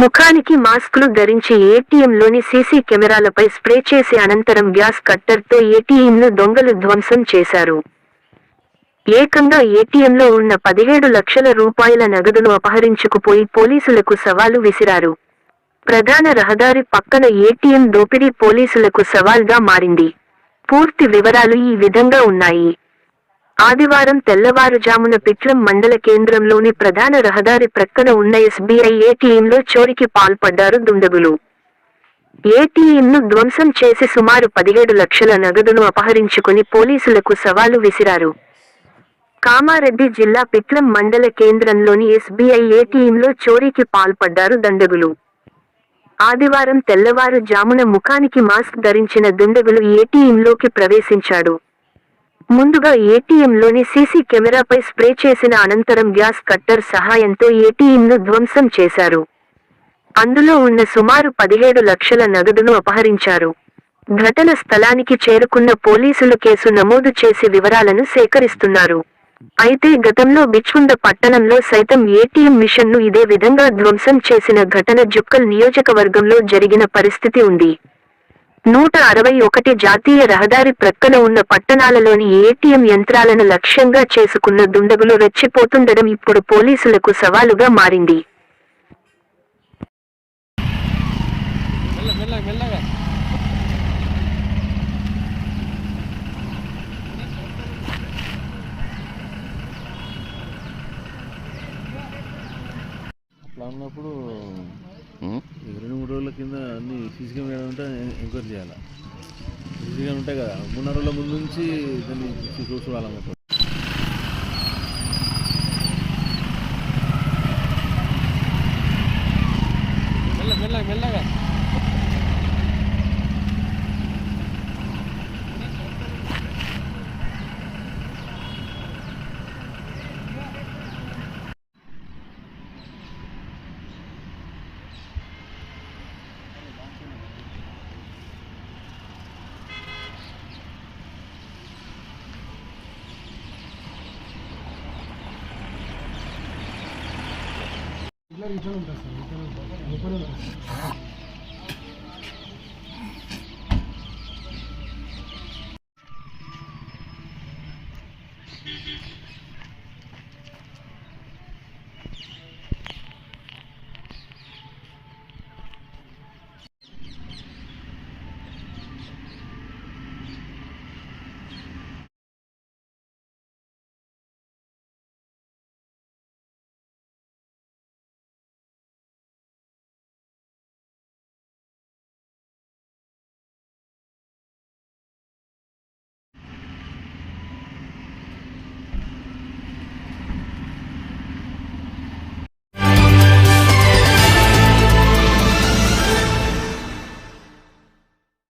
ముఖానికి మాస్కులు ధరించి ఏటీఎంలోని సీసీ కెమెరాలపై స్ప్రే చేసి అనంతరం గ్యాస్ కట్టర్తో ఏటీఎంను దొంగలు ధ్వంసం చేశారు. ఏకంగా ఏటీఎంలో ఉన్న పదిహేడు లక్షల రూపాయల నగదును అపహరించుకుపోయి పోలీసులకు సవాలు విసిరారు. ప్రధాన రహదారి పక్కన ఏటీఎం దోపిడీ పోలీసులకు సవాల్గా మారింది. పూర్తి వివరాలు ఈ విధంగా ఉన్నాయి. ఆదివారం తెల్లవారుజామున పిట్లం మండల కేంద్రంలోని ప్రధాన రహదారి ప్రక్కన ఉన్న ఎస్బీఐ ఏటీఎంలో చోరికి పాల్పడ్డారు దుండగులు. ఏటీఎంను ధ్వంసం చేసి సుమారు పదిహేడు లక్షల నగదును అపహరించుకుని పోలీసులకు సవాలు విసిరారు. కామారెడ్డి జిల్లా పిట్లం మండల కేంద్రంలోని ఎస్బీఐ ఏటీఎంలో చోరీకి పాల్పడ్డారు దండగులు. ఆదివారం తెల్లవారు జామున ముఖానికి మాస్క్ ధరించిన దుండగులు ఏటీఎంలోకి ప్రవేశించాడు. ముందుగా ఏటీఎంలోని సీసీ కెమెరాపై స్ప్రే చేసిన అనంతరం గ్యాస్ కట్టర్ సహాయంతో ఏటీఎంను ధ్వంసం చేశారు. అందులో ఉన్న సుమారు పదిహేడు లక్షల నగదును అపహరించారు. ఘటన స్థలానికి చేరుకున్న పోలీసులు కేసు నమోదు చేసి వివరాలను సేకరిస్తున్నారు. అయితే గతంలో బిచ్కుంద పట్టణంలో సైతం ఏటీఎం మిషన్ను ఇదే విధంగా ధ్వంసం చేసిన ఘటన జుక్కల్ నియోజకవర్గంలో జరిగిన పరిస్థితి ఉంది. నూట అరవై ఒకటి జాతీయ రహదారి ప్రక్కన ఉన్న పట్టణాలలోని ఏటీఎం యంత్రాలను లక్ష్యంగా చేసుకున్న దుండగులు రెచ్చిపోతుండడం ఇప్పుడు పోలీసులకు సవాలుగా మారింది. అట్లా ఉన్నప్పుడు Hmm. రెండు మూడు రోజుల కింద అన్ని సీసీ కెమెరా ఉంటే ఎంక్వైరీ చేయాలి? సీసీ కెమెరా ఉంటాయి కదా మూడున్నర రోజుల ముందు నుంచి దాన్ని చూ- చూడాలి మొత్తం Thank you.